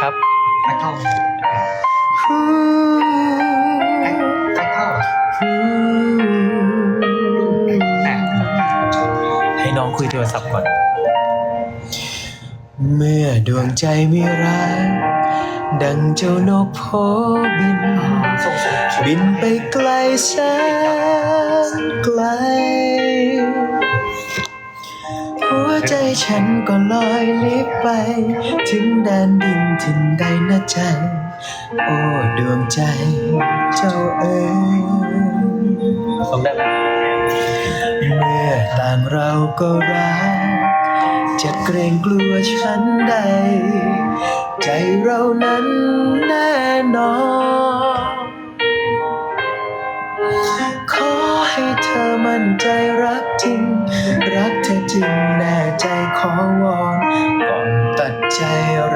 ครับแฟกเท่าแฟกเท่าแต่ให้น้องคุยโทรศัพท์ก่อน เมื่อดวงใจไม่รักดังเจ้านกโพบินส่งส่งบินไปไกลแสนไกล หัวใจฉันก็ลอยลิบไป ถึงแดนดินถิ่นใดนะใจ โอ้ดวงใจ เจ้าเอ๋ยส่งได้ไหมเมื่อต่างเราก็รัก จะเกรงกลัวฉันใด ใจเรานั้นแน่นอน อให้เธอมั่นใจรักจริง รักเธอจริงแน่ใจขอวอนก่อนตัดใจ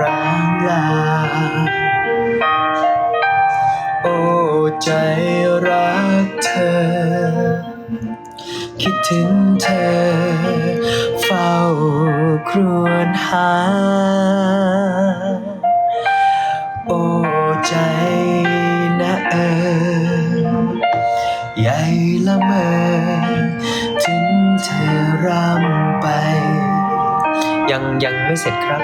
ร้างลา โอ้ใจรักเธอ คิดถึงเธอ เฝ้าครวญหา ใหญ่ละเมอถึงเธอรำไป ยังยังไม่เสร็จครับ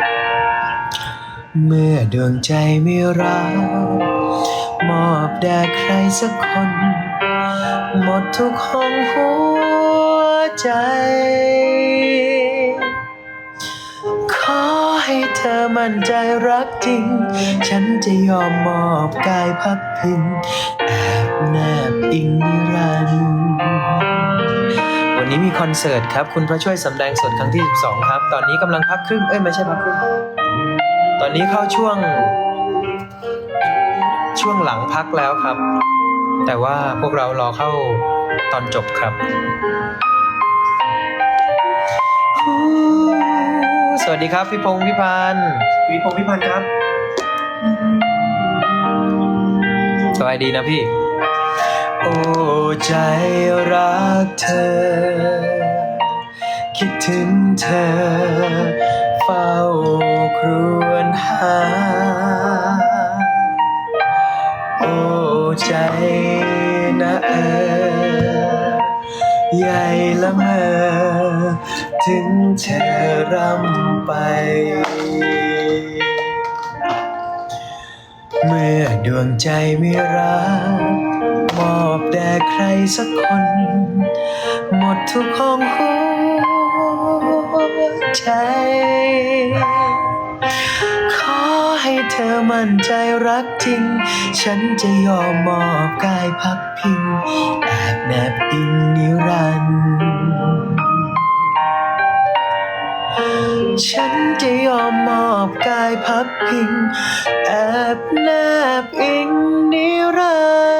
เมื่อดวงใจไม่รักมอบแด่ใครสักคน หมดทุกห้องหัวใจ เธอมั่นใจรักจริง ฉันจะยอมมอบกายพักพิงแอบแนบอิงนิรันดร์วันนี้มีคอนเสิร์ตครับ คุณพระช่วยสำแดงสดครั้งที่ 12 ครับ ตอนนี้กำลังพักครึ่ง เอ้ย ไม่ใช่พักครึ่ง ตอนนี้เข้าช่วง ช่วงหลังพักแล้วครับ แต่ว่าพวกเรารอเข้าตอนจบครับ ดีครับ พี่พงศ์พี่พันธ์วิพงศ์พิพันธ์ครับสบายดีนะพี่ โอ้ใจรักเธอ คิดถึงเธอ เฝ้าครวญหา โอ้ใจนะเออใหญ่ละเมอ ถึงเธอรำไป เมื่อดวงใจไม่รัก มอบแด่ใครสักคน หมดทุกห้องหัวใจ ขอให้เธอมั่นใจรักจริง ฉันจะยอมมอบกายพักพิง แอบแนบอิงนิรันดร์ ฉันจะยอมมอบกายพักพิง แอบแนบอิงนิรัน